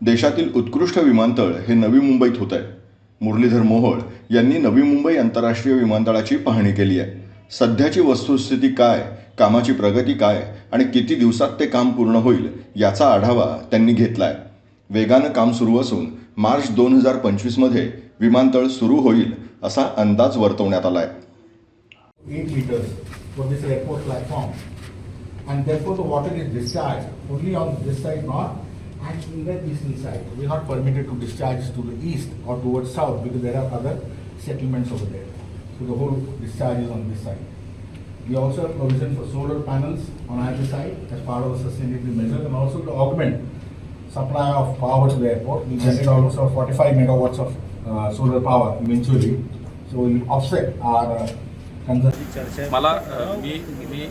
देशातील उत्कृष्ट विमानतळ हे नवी मुंबईत होत आहे. मुरलीधर मोहोळ यांनी नवी मुंबई आंतरराष्ट्रीय विमानतळाची पाहणी केली आहे. सध्याची वस्तुस्थिती काय कामाची प्रगती काय आणि किती दिवसात ते काम पूर्ण होईल याचा आढावा त्यांनी घेतला आहे वेगानं काम सुरू असून मार्च दोन हजार पंचवीसमध्ये विमानतळ सुरू होईल असा अंदाज वर्तवण्यात आला आहे eight meters for this airport platform. And therefore the water is discharged only on this side north and in the eastern side. We are not permitted to discharge to the east or towards south because there are other settlements over there. So the whole discharge is on this side. We also have provision for solar panels on either side as part of the sustainability measure and also to augment supply of power to the airport. We generate almost about forty-five megawatts of uh, solar power eventually. So we offset our uh, consumption. मला अ, मी मी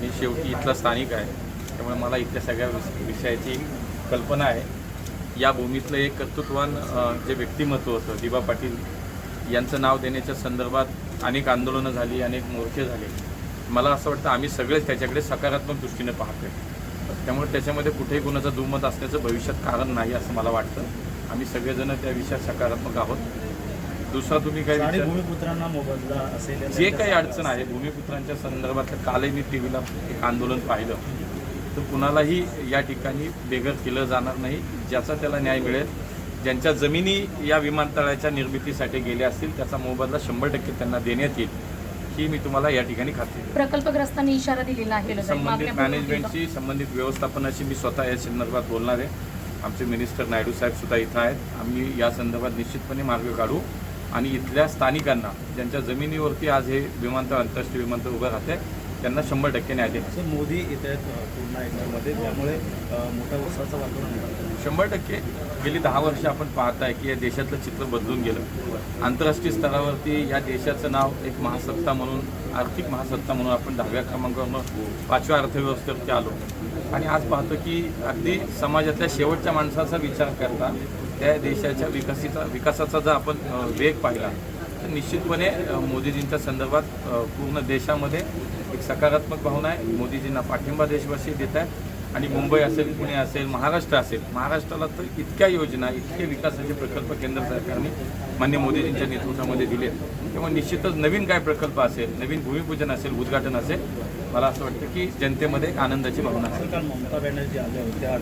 मी शेवटी इथला स्थानिक आहे त्यामुळे मला इथल्या सगळ्या विस- विषयाची कल्पना आहे. या भूमीतलं एक कर्तृत्वान जे व्यक्तिमत्व होतं दिबा पाटील यांचं नाव देण्याच्या संदर्भात अनेक आंदोलनं झाली अनेक मोर्चे झाले. मला असं वाटतं आम्ही सगळेच त्याच्याकडे सकारात्मक दृष्टीने पाहतोय. त्यामुळे त्याच्यामध्ये कुठेही कुणाचं दुमत असण्याचं भविष्यात कारण नाही असं मला वाटतं. आम्ही सगळेजण त्या विषयात सकारात्मक आहोत. दुसरा तुम्ही विचार? भूमिपुत्रांना मोबदला असेल जे काही अडचण आहे भूमिपुत्रांच्या संदर्भातलं कालही मी टी व्हीला एक आंदोलन पाहिलं. तर कुणालाही या ठिकाणी बेघर केलं जाणार नाही ज्याचा त्याला न्याय मिळेल ज्यांच्या जमिनी या विमानतळाच्या निर्मितीसाठी गेल्या असतील त्याचा मोबदला शंभर टक्के त्यांना देण्यात येईल ही मी तुम्हाला या ठिकाणी खात्री. प्रकल्पग्रस्तांनी इशारा दिलेला आहे. संबंधित. मॅनेजमेंटशी संबंधित व्यवस्थापनाशी मी स्वतः या संदर्भात बोलणार आहे आमचे मिनिस्टर नायडू साहेब सुद्धा इथं आहेत आम्ही या संदर्भात निश्चितपणे मार्ग काढू आणि इथल्या स्थानिकांना ज्यांच्या जमिनीवरती आज हे विमानतळ आंतरराष्ट्रीय विमानतळ उभं राहते त्यांना शंभर टक्के न्याय असं मोदी येत आहेत पूर्ण एकरमध्ये त्यामुळे अ, मोठा उत्साहाचं वातावरण. शंभर टक्के. गेली दहा वर्ष आपण पाहताय की या देशातलं चित्र बदलून गेलं. आंतरराष्ट्रीय स्तरावरती या देशाचं नाव एक महासत्ता म्हणून आर्थिक महासत्ता म्हणून आपण दहाव्या क्रमांकावरून पाचव्या अर्थव्यवस्थेवरती आलो. आणि आज पाहतो की अगदी समाजातल्या शेवटच्या माणसाचा विचार करता त्या देशाच्या विकासीचा विकासाचा जर आपण वेग पाहिला तर निश्चितपणे मोदीजींच्या संदर्भात पूर्ण देशामध्ये एक सकारात्मक भावना आहे. मोदीजींना पाठिंबा देशवासी देत आहेत. आणि मुंबई असेल पुणे असेल महाराष्ट्र असेल महाराष्ट्राला तर इतक्या योजना इतके विकासाचे प्रकल्प केंद्र सरकारने मान्य मोदीजींच्या नेतृत्वामध्ये दिले त्यामुळे निश्चितच नवीन काय प्रकल्प असेल नवीन भूमिपूजन असेल उद्घाटन असेल मला असं वाटतं की जनतेमध्ये एक आनंदाची भावना असेल ममता बॅनर्जी आल्या होत्या.